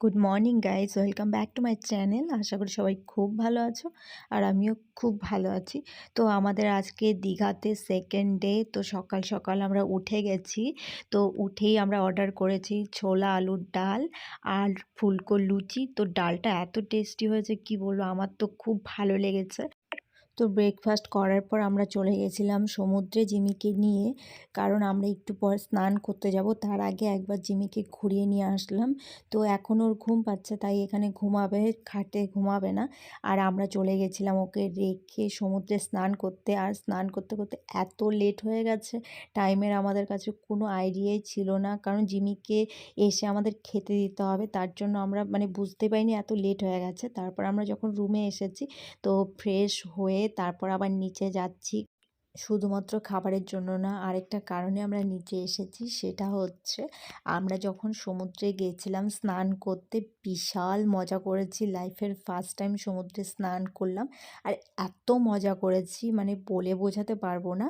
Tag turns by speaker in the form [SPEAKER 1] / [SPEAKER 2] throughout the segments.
[SPEAKER 1] Good morning guys welcome back to my channel আশা করি সবাই খুব ভালো আছো আর আমিও খুব ভালো আছি। তো আমাদের আজকে দীঘাতে সেকেন্ড ডে তো সকাল সকাল আমরা উঠে গেছি। তো উঠেই আমরা অর্ডার করেছি ছোলা আলুর ডাল আর ফুলকো লুচি। তো ডালটা এত টেস্টি হয়েছে, কি বলব? আমার তো খুব ভালো লেগেছে। তো ব্রেকফাস্ট করার পর আমরা চলে গেছিলাম সমুদ্রে জিমিকে নিয়ে। কারণ আমরা একটু পর স্নান করতে যাব, তার আগে একবার জিমিকে ঘুরিয়ে নিয়ে আসলাম। তো এখন ওর ঘুম পাচ্ছে, তাই এখানে ঘুমাবে, খাটে ঘুমাবে না। আর আমরা চলে গেছিলাম ওকে রেখে সমুদ্রে স্নান করতে। আর স্নান করতে করতে এত লেট হয়ে গেছে, টাইমের আমাদের কাছে কোনো আইডিয়াই ছিল না। কারণ জিমিকে এসে আমাদের খেতে দিতে হবে, তার জন্য আমরা মানে বুঝতে পারিনি এত লেট হয়ে গেছে। তারপর আমরা যখন রুমে এসেছি, তো ফ্রেশ হয়ে তারপর আবার নিচে যাচ্ছি। শুধুমাত্র খাবারের জন্য না, আরেকটা কারণে আমরা নিচে এসেছি সেটা হচ্ছে আমরা যখন সমুদ্রে গিয়েছিলাম স্নান করতে বিশাল মজা করেছি। লাইফের ফার্স্ট টাইম সমুদ্রে স্নান করলাম আর এত মজা করেছি মানে বলে বোঝাতে পারব না।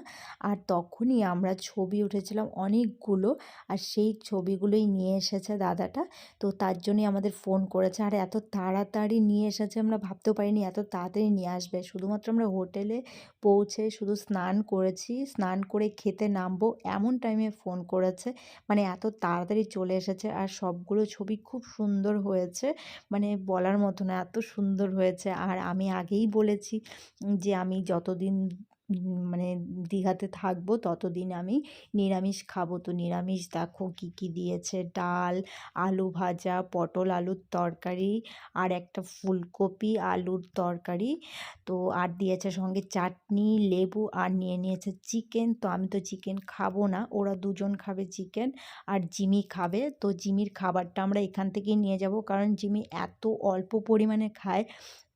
[SPEAKER 1] আর তখনই আমরা ছবি উঠেছিলাম অনেকগুলো আর সেই ছবিগুলোই নিয়ে এসেছে দাদাটা। তো তার জন্যই আমাদের ফোন করেছে আর এত তাড়াতাড়ি নিয়ে এসেছে আমরা ভাবতেও পারিনি এত তাড়াতাড়ি নিয়ে আসবে। শুধুমাত্র আমরা হোটেলে পৌঁছে শুধু স্নান করেছি। স্নান করে খেতে নামবো। এমন টাইমে ফোন করেছে। মানে এত তাড়াতাড়ি চলে এসেছে আর সবগুলো ছবি খুব সুন্দর হয়েছে। মানে বলার মতো না, এত সুন্দর হয়েছে। আর আমি আগেই বলেছি যে আমি যতদিন মানে দীঘাতে থাকব ততদিন আমি। নিরামিষ খাব তো নিরামিষ। দেখো কী কী দিয়েছে? ডাল, আলু ভাজা, পটল, আলুর তরকারি আর একটা ফুলকপি, আলুর তরকারি। তো আর দিয়েছে সঙ্গে চাটনি, লেবু আর নিয়ে নিয়েছে চিকেন। তো আমি তো চিকেন খাব না। ওরা দুজন খাবে চিকেন আর জিমি খাবে। তো জিমির খাবারটা আমরা এখান থেকেই নিয়ে যাব। কারণ জিমি এত অল্প পরিমাণে খায়,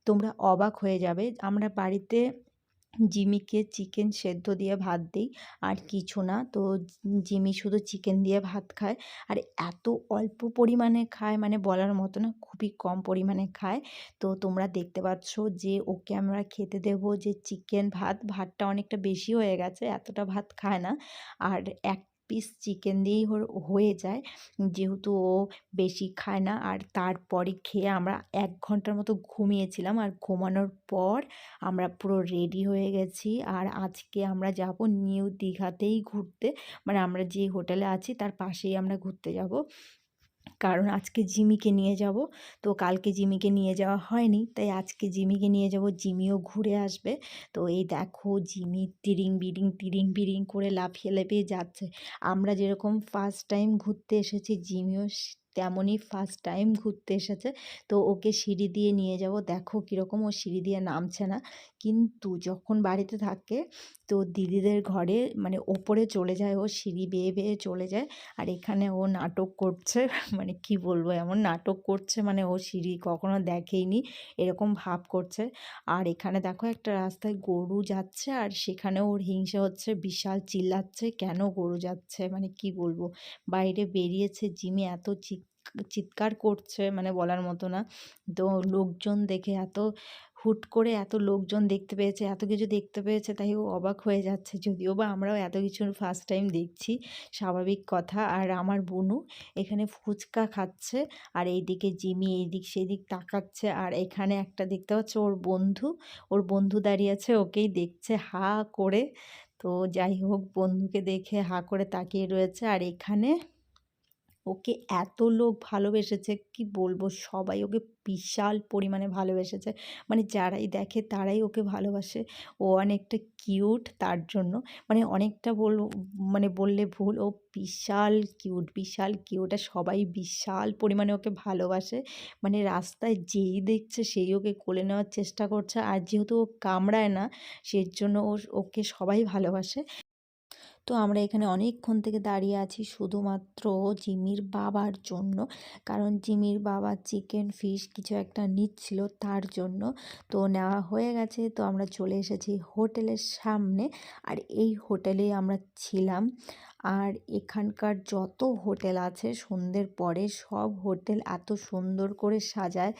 [SPEAKER 1] তোমরা অবাক হয়ে যাবে। আমরা বাড়িতে জিমিকে চিকেন সেদ্ধ দিয়ে ভাত দিই, আর কিছু না। তো জিমি শুধু চিকেন দিয়ে ভাত খায়, আর এত অল্প পরিমাণে খায় মানে বলার মতো না, খুবই কম পরিমাণে খায়। তো তোমরা দেখতে পাচ্ছ যে ওকে আমরা খেতে দেব যে চিকেন ভাত, ভাতটা অনেকটা বেশি হয়ে গেছে, এতটা ভাত খায় না। আর এক পিস চিকেন দিয়েই হয়ে যায়। যেহেতু ও বেশি খায় না, আর তারপরে খেয়ে আমরা এক ঘণ্টার মতো ঘুমিয়েছিলাম। আর ঘুমানোর পর আমরা পুরো রেডি হয়ে গেছি। আর আজকে আমরা যাব নিউ দীঘাতেই ঘুরতে। মানে আমরা যে হোটেলে আছি, তার পাশেই আমরা ঘুরতে যাব। কারণ আজকে জিমিকে নিয়ে যাব। তো কালকে জিমিকে নিয়ে যাওয়া হয়নি। তাই আজকে জিমিকে নিয়ে যাব। জিমিও ঘুরে আসবে। তো এই দেখো জিমি তিরিং বিরিং তিরিং বিরিং করে লাফিয়ে লাফিয়ে যাচ্ছে। আমরা যেরকম ফার্স্ট টাইম ঘুরতে এসেছি, জিমিও তেমনই ফার্স্ট টাইম ঘুরতে এসেছে। তো ওকে সিঁড়ি দিয়ে নিয়ে যাব। দেখো কীরকম ও সিঁড়ি দিয়ে নামছে না। কিন্তু যখন বাড়িতে থাকে, তো দিদিদের ঘরে মানে ওপরে চলে যায় ও, সিঁড়ি বেয়ে বেয়ে চলে যায়। আর এখানে ও নাটক করছে। মানে কি বলব, এমন নাটক করছে মানে ও সিঁড়ি কখনো দেখেইনি, এরকম ভাব করছে। আর এখানে দেখো একটা রাস্তায় গরু যাচ্ছে আর সেখানে ওর হিংসা হচ্ছে, বিশাল চিল্লাচ্ছে। কেন গরু যাচ্ছে? মানে কি বলব? বাইরে বেরিয়েছে জিমে, এত চিক চিৎকার করছে মানে বলার মতো না। তো লোকজন দেখে এত হুট করে এত লোকজন দেখতে পেয়েছে, এত কিছু দেখতে পেয়েছে, তাই ও অবাক হয়ে যাচ্ছে। যদিও বা আমরাও এত কিছু ফার্স্ট টাইম দেখছি, স্বাভাবিক কথা। আর আমার বোনু এখানে ফুচকা খাচ্ছে আর এইদিকে জিমি এইদিক সেদিক তাকাচ্ছে। আর এখানে একটা দেখতে পাচ্ছে, ওর বন্ধু ওর বন্ধু দাঁড়িয়ে আছে, ওকেই দেখছে হা করে। তো যাই হোক, বন্ধুকে দেখে হা করে তাকিয়ে রয়েছে। আর এখানে ওকে এত লোক ভালোবেসেছে কি বলব? সবাই ওকে বিশাল পরিমাণে ভালোবেসেছে। মানে যারাই দেখে তারাই ওকে ভালোবাসে। ও অনেকটা কিউট তার জন্য। মানে অনেকটা বল মানে বললে ভুল, ও বিশাল কিউট বিশাল কিউট। আর সবাই বিশাল পরিমাণে ওকে ভালোবাসে। মানে রাস্তায় যেই দেখছে সেই ওকে কোলে নেওয়ার চেষ্টা করছে। আর যেহেতু ও কামড়ায় না সেই জন্য ওকে সবাই ভালোবাসে। তো আমরা এখানে অনেকক্ষণ থেকে দাঁড়িয়ে আছি শুধুমাত্র জিমির বাবার জন্য। কারণ জিমির বাবা চিকেন, ফিশ কিছু একটা নিচ্ছিল তার জন্য। তো নেওয়া হয়ে গেছে, তো আমরা চলে এসেছি হোটেলের সামনে। আর এই হোটেলে আমরা ছিলাম। আর এখানকার যত হোটেল আছে, সন্ধ্যের পরে সব হোটেল এত সুন্দর করে সাজায়।